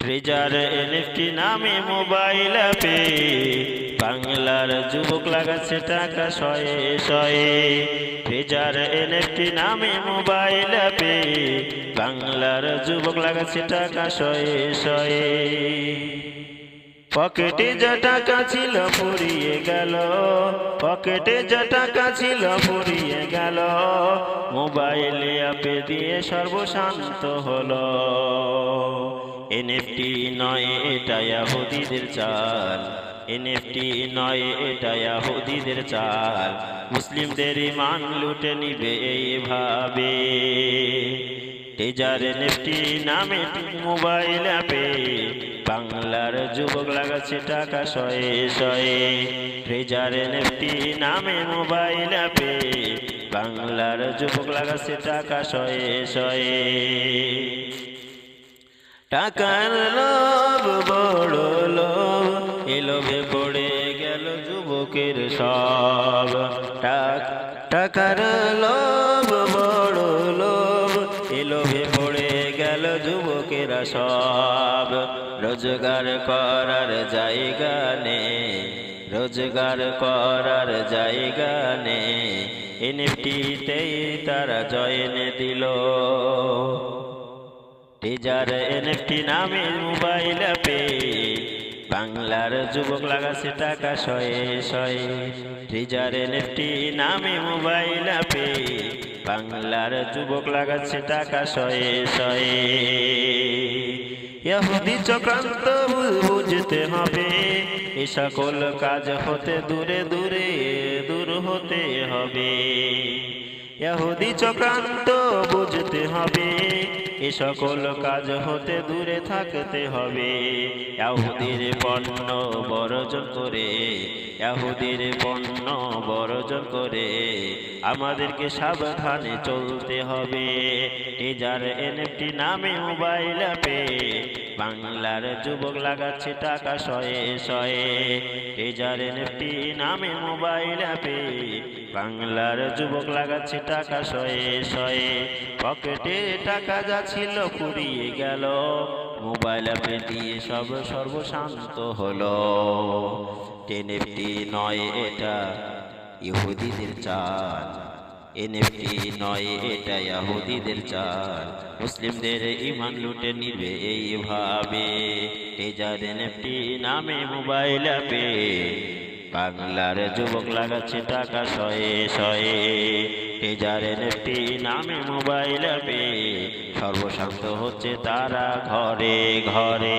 Treasure NFT নামে mobile pay বাংলার যুবক লাগাচ্ছে টাকা শয়ে শয়ে। ট্রেজার এনএফটি নামে মোবাইল পে বাংলার যুবক লাগাচ্ছে টাকা শয়ে শয়ে। পকেটে যা টাকা ছিল ফুরিয়ে গেল পকেটে যা টাকা ছিল ফুরিয়ে গেল মোবাইলে অ্যাপে দিয়ে সর্বশান্ত হলো। এনএফটি নয়, এটা ইয়াহুদিদের চাল। এনএফটি নয়, এটা ইয়াহুদিদের চাল। মুসলিমদের ইমান লুটে নিবে এইভাবে। টেজার এনএফটি নামে মোবাইল অ্যাপে বাংলার যুবক লাগাচ্ছে টাকা শয়ে শয়ে। ট্রেজার এনএফটি নামে মোবাইল অ্যাপে বাংলার যুবক লাগাচ্ছে টাকা শয়ে শয়ে। টাকার লোভ, বড় লোভ, এ লোভে পড়ে গেল যুবকের সব। টাক- টাকার লোভ, বড় লোভ, এ লোভে পড়ে গেল যুবকেরা সব। রোজগার করার জায়গা নেই, রোজগার করার জায়গা নেই। এনএফটিতেই তারা জয়েন দিল। টেজার এনএফটি নামে মোবাইল অ্যাপে। বাংলার যুবক লাগাছে টাকা শয়ে শয়ে। টেজার এনএফটি নামে মোবাইল অ্যাপে। বাংলার যুবক লাগাচ্ছে টাকা শয়ে শয়ে। ইহুদি চক্রান্ত বুঝতে হবে। এ সকল কাজ হতে দূরে দূরে, দূর হতে হবে। ইহুদি চক্রান্ত বুঝতে হবে। এ সকল কাজ হতে দূরে থাকতে হবে। ইহুদির পণ্য বর্জন করে ইহুদির পণ্য বর্জন করে আমাদেরকে সাবধানে চলতে হবে। টেজার এনএফটি নামে মোবাইল অ্যাপে বাংলার যুবক লাগাচ্ছে টাকা শয়ে শয়ে। টেজার এনএফটি নামে মোবাইল অ্যাপে বাংলার যুবক লাগাচ্ছে টাকা শয়ে শয়ে। পকেটে টাকা যা ছিল, ফুরিয়ে গেল। মোবাইল অ্যাপে দিয়ে সব সর্বশান্ত হলো। টেনএফটি নয় এটা ইহুদিদের চাল। এনএফটি নয় এটা ইহুদিদের চাল। মুসলিমদের ইমান লুটে নিবে এইভাবে। টেজার এনএফটি নামে মোবাইল অ্যাপে। বাংলার যুবক লাগাচ্ছে টাকা শয়ে শয়ে। টেজার এনএফটি নামে মোবাইল অ্যাপে সর্বশান্ত হচ্ছে তারা ঘরে ঘরে।